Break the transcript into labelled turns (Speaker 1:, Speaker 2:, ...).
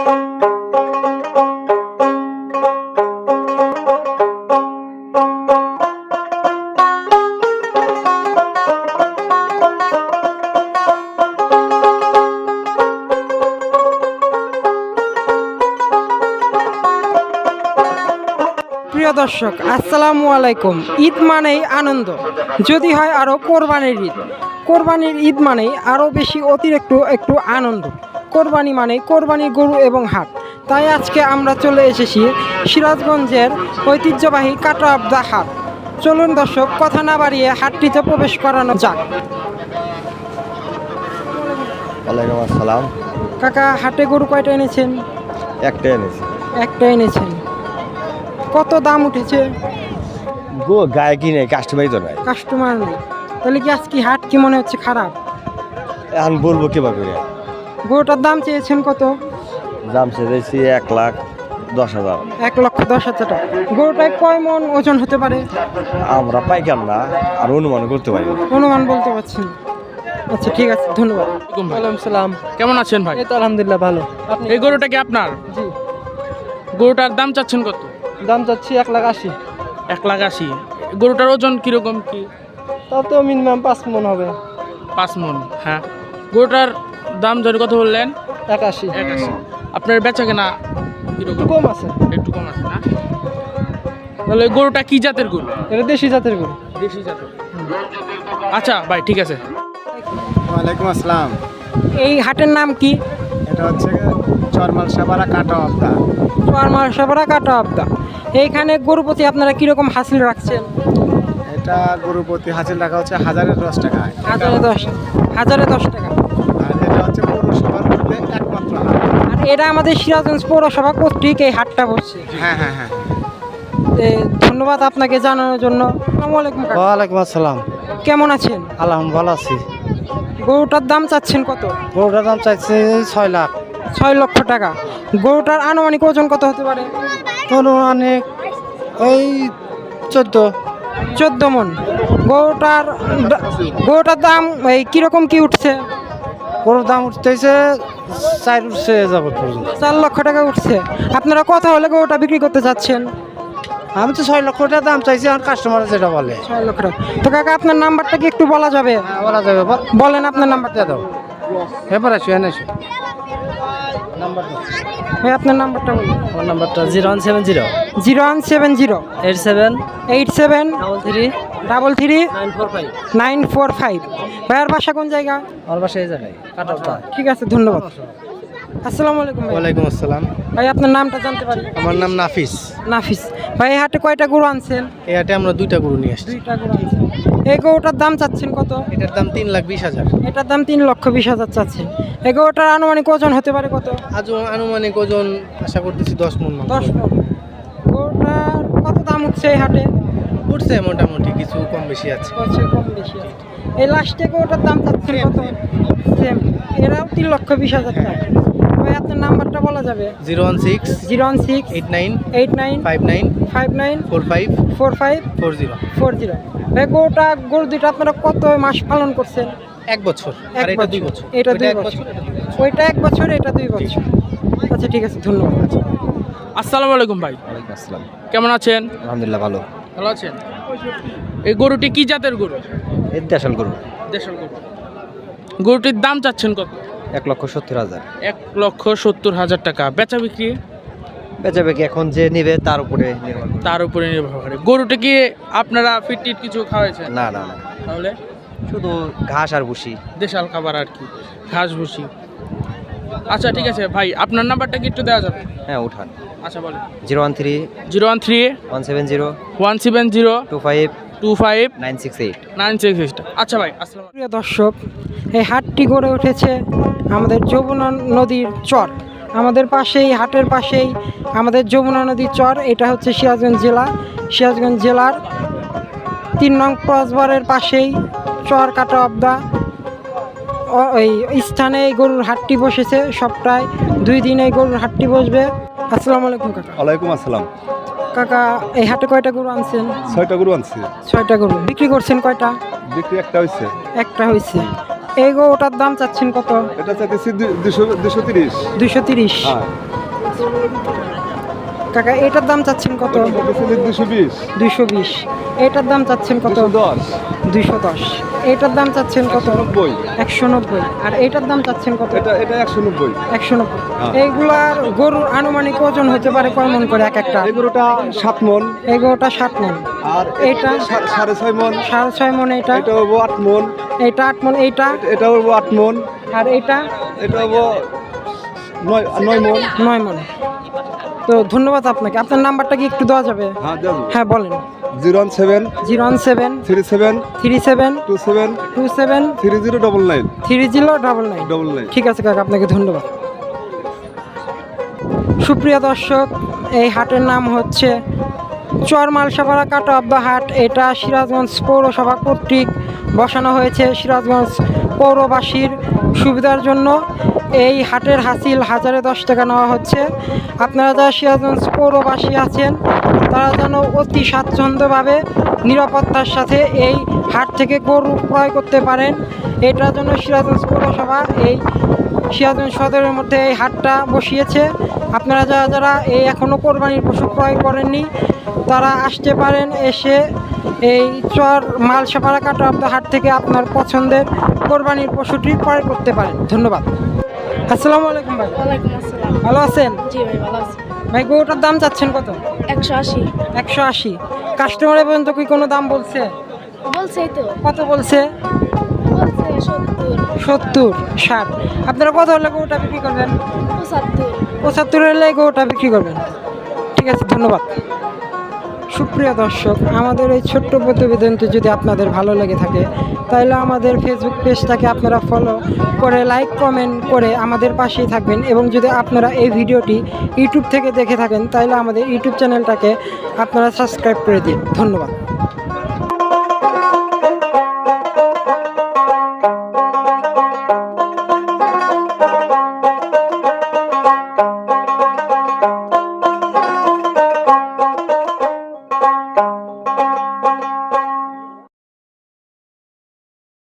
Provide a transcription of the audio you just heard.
Speaker 1: প্রিয় দর্শক, আসসালামু আলাইকুম। ঈদ মানেই আনন্দ। যদি হয় আরও কোরবানির ঈদ। কোরবানির ঈদ মানেই আরও বেশি অতিরিক্ত একটু আনন্দ। কোরবানি মানে কোরবানি গরু এবং হাট। তাই আজকে আমরা চলে এসেছি সিরাজগঞ্জের ঐতিহ্যবাহী কাটা অব দ্য হাট। চলুন দর্শক কথা না বাড়িয়ে হাটটিতে প্রবেশ করানো যাক।
Speaker 2: ওয়ালাইকুম আসসালাম।
Speaker 1: কাকা হাটে গরু কয়টা এনেছেন?
Speaker 2: একটা এনেছি।
Speaker 1: একটা এনেছেন। কত দাম উঠেছে?
Speaker 2: গো গায়ে কি নেই কাস্টমারই তো নাই।
Speaker 1: কাস্টমার নেই। তাহলে কি আজকে হাট কি মনে হচ্ছে খারাপ?
Speaker 2: এখন বলব কীভাবে?
Speaker 1: গরুটার দাম চেয়েছেন কত?
Speaker 2: দাম চেয়েছি এক লাখ দশ হাজার।
Speaker 1: এক লক্ষ দশ হাজার টাকা। গরুটায় কয় মন ওজন হতে পারে?
Speaker 2: আমরা পাইকার না আর অনুমান করতে পারি
Speaker 1: অনুমান বলতে পারছেন আচ্ছা ঠিক আছে ধন্যবাদ। ওয়ালাইকুম সালাম।
Speaker 3: কেমন আছেন ভাই?
Speaker 1: এই তো আলহামদুলিল্লাহ ভালো। আপনি?
Speaker 3: এই গরুটা কি আপনার?
Speaker 1: জি।
Speaker 3: গরুটার দাম চাচ্ছেন কত?
Speaker 1: দাম চাচ্ছি এক লাখ আশি।
Speaker 3: এক লাখ আশি। গরুটার ওজন কীরকম কি?
Speaker 1: তাও তো মিনিমাম পাঁচ মন হবে।
Speaker 3: পাঁচ মন হ্যাঁ। গরুটার দাম যদি কত বললেন?
Speaker 1: এক আশি
Speaker 3: এক আশি আপনার বেচা কেনা কীরকম?
Speaker 1: কম আছে।
Speaker 3: একটু কম আছে না? তাহলে গরুটা কি জাতের গরু?
Speaker 1: এটা দেশি জাতের গরু।
Speaker 3: দেশি জাতের। আচ্ছা ভাই ঠিক আছে।
Speaker 4: ওয়ালাইকুম আসসালাম।
Speaker 1: এই হাটের নাম কি?
Speaker 4: এটা হচ্ছে চরমাল সাবারা কাটা অবদা
Speaker 1: চুয়ারমার সবরা কাটা আবদা। এইখানে গরু প্রতি আপনারা কীরকম হাসিল রাখছেন?
Speaker 4: এটা গরু প্রতি হাজির রাখা হচ্ছে হাজারে দশ টাকা।
Speaker 1: হাজারে দশ হাজারে দশ টাকা
Speaker 4: আর এটা হচ্ছে পৌরসভার মধ্যে একমাত্র হাট
Speaker 1: আর এটা আমাদের সিরাজগঞ্জ পৌরসভা কর্তৃক এই হাটটা বসছে।
Speaker 4: হ্যাঁ হ্যাঁ হ্যাঁ।
Speaker 1: এ, ধন্যবাদ আপনাকে জানানোর জন্য। আসসালামু আলাইকুম কাকা।
Speaker 4: ওয়ালাইকুম আসসালাম।
Speaker 1: কেমন আছেন?
Speaker 4: আলহাম ভালো আছি।
Speaker 1: গরুটার দাম চাচ্ছেন কত?
Speaker 4: গরুটার দাম চাইছে ছয় লাখ।
Speaker 1: ছয় লক্ষ টাকা। গরুটার আনুমানিক ওজন কত হতে পারে?
Speaker 4: অনেক ওই চোদ্দ।
Speaker 1: চোদ্দ মন। গরুটার গরুটার দাম এই কীরকম কি উঠছে?
Speaker 4: গরুর দাম উঠতেছে চার উঠছে যাবত পর্যন্ত।
Speaker 1: চার লক্ষ টাকা উঠছে। আপনারা কত হলে গরুটা বিক্রি করতে চাচ্ছেন?
Speaker 4: আমি তো ছয় লক্ষ টাকা দাম চাইছি আমার কাস্টমার যেটা বলে।
Speaker 1: ছয় লক্ষ টাকা। তো কাকা আপনার নাম্বারটা কি একটু বলা যাবে?
Speaker 4: হ্যাঁ, বলা যাবে
Speaker 1: বলেন আপনার নাম্বারটা। দাও।
Speaker 4: এবার আসো এনে আসো।
Speaker 1: ভাই আপনার নাম্বারটা বলুন।
Speaker 5: ফোন নাম্বারটা zero one seven zero.
Speaker 1: Zero one seven zero.
Speaker 5: Eight seven.
Speaker 1: Eight seven.
Speaker 5: Double three.
Speaker 1: Double three
Speaker 5: nine four five
Speaker 1: nine four five ভাইয়ার বাসা কোন জায়গা?
Speaker 5: আমার বাসা এই জায়গায়
Speaker 1: ঠিক আছে ধন্যবাদ। আসসালামু আলাইকুম
Speaker 4: ওয়ালাইকুম আসসালাম।
Speaker 1: ভাই আপনার নামটা জানতে পারি?
Speaker 4: আমার নাম নাফিস।
Speaker 1: নাফিস। ভাই হাটে কয়টা গরু আনছেন?
Speaker 4: এই হাটে আমরা দুইটা গরু নিয়ে আসছি।
Speaker 1: দুইটা গরু আনছেন। এই গরুটার দাম চাচ্ছেন কত?
Speaker 4: এটার দাম তিন লাখ বিশ হাজার।
Speaker 1: এটার দাম তিন লক্ষ বিশ হাজার চাচ্ছেন। এই গরুটার আনুমানিক ওজন হতে পারে কত?
Speaker 4: আজ আনুমানিক ওজন আশা করতেছি দশ মন
Speaker 1: দশ মণ। গরুটার কত দাম হচ্ছে এই হাটে?
Speaker 4: উঠছে মোটামুটি কিছু কম বেশি আছে।
Speaker 1: হচ্ছে কম বেশি আছে। এই লাস্টে গরুটার দাম চাচ্ছেন কত সেম এরাও তিন লক্ষ বিশ হাজার টাকা। ভাই আপনার নাম্বারটা বলা যাবে?
Speaker 4: Zero one six
Speaker 1: zero one six
Speaker 4: eight nine
Speaker 1: eight nine
Speaker 4: five nine
Speaker 1: five nine
Speaker 4: four five
Speaker 1: four five
Speaker 4: four zero.
Speaker 1: Four zero. ভাই গরুটা গরু দুইটা আপনারা কত মাস পালন করছেন?
Speaker 4: এক বছর আর এটা দুই
Speaker 1: বছর।
Speaker 4: বছর।
Speaker 1: এটা দুই
Speaker 4: এক
Speaker 1: বছর।
Speaker 4: এটা দুই বছর।
Speaker 1: ওইটা এক বছর এটা দুই বছর। আচ্ছা ঠিক আছে ধন্যবাদ।
Speaker 3: আসসালামু আলাইকুম ভাই।
Speaker 2: ওয়ালাইকুম আসসালাম।
Speaker 3: কেমন আছেন?
Speaker 2: আলহামদুলিল্লাহ ভালো।
Speaker 3: ভালো আছেন? এই গরুটি কি জাতের গরু?
Speaker 2: দেশাল গরু।
Speaker 3: দেশের গরু। গরুটির দাম চাচ্ছেন কত?
Speaker 2: এক লক্ষ সত্তর হাজার।
Speaker 3: এক লক্ষ সত্তর হাজার টাকা। বেচা বিক্রি?
Speaker 2: বেচা বেকি এখন যে নিবে তার উপরে নির্ভর
Speaker 3: তার উপরে নির্ভর করে। গরুটা কি আপনারা ফিট টিট কিছু খাওয়াইছেন?
Speaker 2: না না না।
Speaker 3: তাহলে?
Speaker 2: শুধু ঘাস আর ভুসি।
Speaker 3: দেশাল খাবার আর কি। ঘাস ভুসি। আচ্ছা ঠিক আছে ভাই আপনার নাম্বারটা কি একটু দেওয়া যাবে?
Speaker 2: হ্যাঁ উঠান।
Speaker 3: আচ্ছা বলেন।
Speaker 2: Zero one three
Speaker 3: zero one three
Speaker 2: one seven zero
Speaker 3: one seven zero
Speaker 2: two five
Speaker 3: two five
Speaker 2: nine six eight.
Speaker 3: Nine six সিক্সটা আচ্ছা ভাই আসসালাম
Speaker 1: প্রিয় দর্শক এই হাটটি গড়ে উঠেছে আমাদের যমুনা নদীর চর। আমাদের পাশেই হাটের পাশেই আমাদের যমুনা নদীর চর এটা হচ্ছে সিরাজগঞ্জ জেলা। সিরাজগঞ্জ জেলার তিন নং ক্রসবারের পাশেই চর কাটা অবদা। এই স্থানে এই গরুর হাটটি বসেছে সপ্তাহে দুই দিন এই গরুর হাটটি বসবে। আসসালামু আলাইকুম কাকা।
Speaker 6: ওয়ালাইকুম আসসালাম।
Speaker 1: কাকা এই হাটে কয়টা গরু আনছেন?
Speaker 6: ছয়টা গরু আনছি।
Speaker 1: ছয়টা গরু। বিক্রি করছেন কয়টা?
Speaker 6: বিক্রি একটা হয়েছে
Speaker 1: একটা হয়েছে এই গরুটার দাম চাচ্ছেন কত?
Speaker 6: এটা চাইতেছি দু- দুশো দুশো তিরিশ।
Speaker 1: দুইশো তিরিশ।
Speaker 6: হ্যাঁ।
Speaker 1: কাকা এটার দাম চাচ্ছেন কত?
Speaker 6: দুশো বিশ।
Speaker 1: দুইশো বিশ। এটার দাম চাচ্ছেন কত?
Speaker 6: দুশো দশ।
Speaker 1: দুইশো দশ। এটার দাম চাচ্ছেন কত?
Speaker 6: নব্বই।
Speaker 1: একশো নব্বই। আর এটার দাম চাচ্ছেন কত?
Speaker 6: এটা এটা একশো নব্বই।
Speaker 1: একশো নব্বই।
Speaker 6: হ্যাঁ।
Speaker 1: এইগুলার গরুর আনুমানিক ওজন হতে পারে কয় মন করে এক একটা?
Speaker 6: এগুলোটা সাত মন।
Speaker 1: এই গরুটা সাত মন।
Speaker 6: আর
Speaker 1: এইটা?
Speaker 6: সা- সাড়ে ছয় মন।
Speaker 1: সাড়ে ছয় মন এটা
Speaker 6: এটা হব আট মন।
Speaker 1: এইটা আট মন এইটা?
Speaker 6: এটা হব আট মন।
Speaker 1: আর এইটা?
Speaker 6: এটা হব নয় নয় মন।
Speaker 1: নয় মন। তো ধন্যবাদ আপনাকে। আপনার নাম্বারটা কি একটু দেওয়া যাবে?
Speaker 6: হ্যাঁ
Speaker 1: হ্যাঁ বলেন।
Speaker 6: Zero one seven
Speaker 1: zero one seven
Speaker 6: three seven
Speaker 1: three seven
Speaker 6: two seven
Speaker 1: two seven
Speaker 6: three zero double nine
Speaker 1: three zero double nine.
Speaker 6: Double nine.
Speaker 1: ঠিক আছে কাকা আপনাকে ধন্যবাদ। সুপ্রিয় দর্শক এই হাটের নাম হচ্ছে চর মালসাপাড়া কাটা অব দ্য হাট। এটা সিরাজগঞ্জ পৌরসভা কর্তৃক বসানো হয়েছে সিরাজগঞ্জ পৌরবাসীর সুবিধার জন্য। এই হাটের হাসিল হাজারে দশ টাকা নেওয়া হচ্ছে। আপনারা যারা সিরাজগঞ্জ পৌরবাসী আছেন, তারা যেন অতি স্বাচ্ছন্দ্যভাবে নিরাপত্তার সাথে এই হাট থেকে গরু ক্রয় করতে পারেন। এটার জন্য সিরাজগঞ্জ পৌরসভা এই সিরাজগঞ্জ সদরের মধ্যে এই হাটটা বসিয়েছে। আপনারা যারা যারা এই এখনও কোরবানির পশু ক্রয় করেননি, তারা আসতে পারেন এসে এই চর মালসাপাড়া কাটা হাট থেকে আপনার পছন্দের কোরবানির পশুটি ক্রয় করতে পারেন। ধন্যবাদ। আসসালামু আলাইকুম ভাই।
Speaker 7: ওয়ালাইকুম আসসালাম।
Speaker 1: ভালো আছেন?
Speaker 7: জি ভাই ভালো আছি।
Speaker 1: ভাই গরুটার দাম চাচ্ছেন কত?
Speaker 7: একশো আশি।
Speaker 1: একশো আশি। কাস্টমারের পর্যন্ত কি কোনো দাম বলছে?
Speaker 7: বলছেই তো।
Speaker 1: কত বলছে?
Speaker 7: বলছে সত্তর।
Speaker 1: সত্তর ষাট। আপনারা কত হলে গরুটা বিক্রি করবেন?
Speaker 7: পঁচাত্তর।
Speaker 1: পঁচাত্তর হলে গরুটা বিক্রি করবেন। ঠিক আছে ধন্যবাদ। সুপ্রিয় দর্শক, আমাদের এই ছোট্ট প্রতিবেদনটি যদি আপনাদের ভালো লেগে থাকে, তাহলে আমাদের ফেসবুক পেজটাকে আপনারা ফলো করে লাইক কমেন্ট করে আমাদের পাশেই থাকবেন। এবং যদি আপনারা এই ভিডিওটি ইউটিউব থেকে দেখে থাকেন, তাহলে আমাদের ইউটিউব চ্যানেলটাকে আপনারা সাবস্ক্রাইব করে দিন। ধন্যবাদ।